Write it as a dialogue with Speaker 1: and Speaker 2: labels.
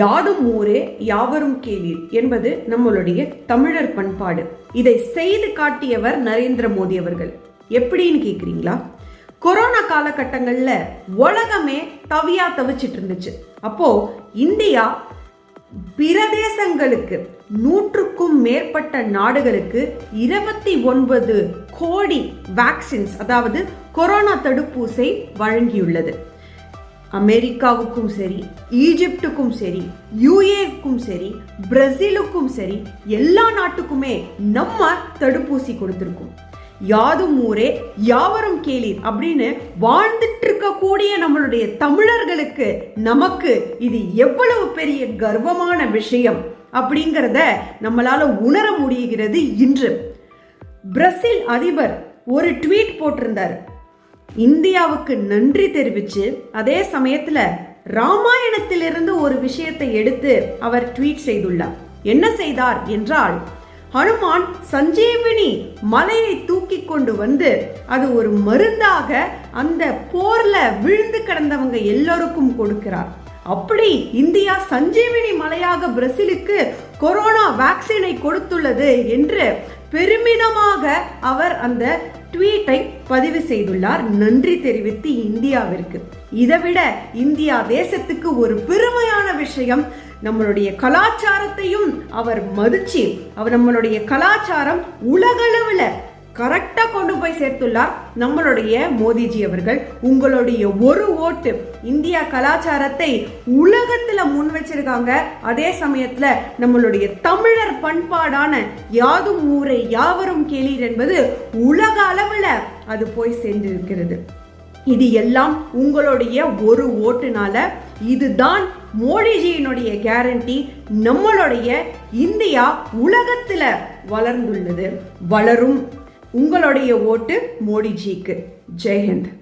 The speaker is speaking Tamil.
Speaker 1: யாதும் ஊரே யாவரும் கேளீர் என்பது நம்மளுடைய தமிழர் பண்பாடு. இதை செய்து காட்டியவர் நரேந்திர மோடி அவர்கள். எப்படின்னு கேக்குறீங்களா? கொரோனா காலகட்டங்களில் உலகமே தவியா தவிச்சிட்டு இருந்துச்சு. அப்போ இந்தியா பிரதேசங்களுக்கு நூற்றுக்கும் மேற்பட்ட நாடுகளுக்கு இருபத்தி ஒன்பது கோடி வேக்சின்ஸ் அதாவது கொரோனா தடுப்பூசை வழங்கியுள்ளது. அமெரிக்காவுக்கும் சரி ஈஜிப்டுக்கும் சரி யூஏக்கும் சரி பிரசிலுக்கும் சரி எல்லா நாட்டுக்குமே நம்ம தடுப்பூசி கொடுத்துருக்கோம். யாதும் ஊரே யாவரும் கேளீர் அப்படின்னு வாழ்ந்துட்டு இருக்கக்கூடிய நம்மளுடைய தமிழர்களுக்கு நமக்கு இது எவ்வளவு பெரிய கர்வமான விஷயம் அப்படிங்கிறத நம்மளால உணர முடிகிறது இன்று. பிரசில் அதிபர் ஒரு ட்வீட் போட்டிருந்தார். இந்தியாவுக்கு நன்றி தெரிவிச்சு அதே சமயத்துல ராமாயணத்திலிருந்து ஒரு விஷயத்தை எடுத்து அவர் ட்வீட் செய்துள்ளார். என்ன செய்தார்? என்றால் ஹனுமான் சஞ்சீவினி மலையை தூக்கி கொண்டு வந்து அது ஒரு மருந்தாக அந்த போர்ல விழுந்து கிடந்தவங்க எல்லோருக்கும் கொடுக்கிறார். அப்படி இந்தியா சஞ்சீவினி மலையாக பிரேசிலுக்கு கொரோனா வேக்சினை கொடுத்துள்ளது என்று பெருமிதமாக அவர் அந்த ட்வீட்டை பதிவு செய்துள்ளார். நன்றி தெரிவித்து இந்தியாவிற்கு. இதைவிட இந்தியா தேசத்துக்கு ஒரு பெருமையான விஷயம் நம்மளுடைய கலாச்சாரத்தையும் அவர் மதிச்சு அவர் நம்மளுடைய கலாச்சாரம் உலகளவில் கரெக்டா சேர்த்துள்ளார். நம்மளுடைய மோடிஜி அவர்கள் உங்களுடைய ஒரு ஓட்டு இந்தியா கலாச்சாரத்தை உலகத்துல முன் வச்சிருக்காங்க. அதே சமயத்துல நம்மளுடைய தமிழர் பண்பாடான யாதும் ஊரை யாவரும் கேளீர் என்பது உலக அளவுல அது போய் சென்றிருக்கிறது இது எல்லாம் உங்களுடைய ஒரு ஓட்டுனால இதுதான் மோடிஜியினுடைய கேரண்டி. நம்மளுடைய இந்தியா உலகத்துல வளர்ந்துள்ளது. வளரும் உங்களுடைய ஓட்டு மோடிஜிக்கு. ஜெய்ஹிந்த்.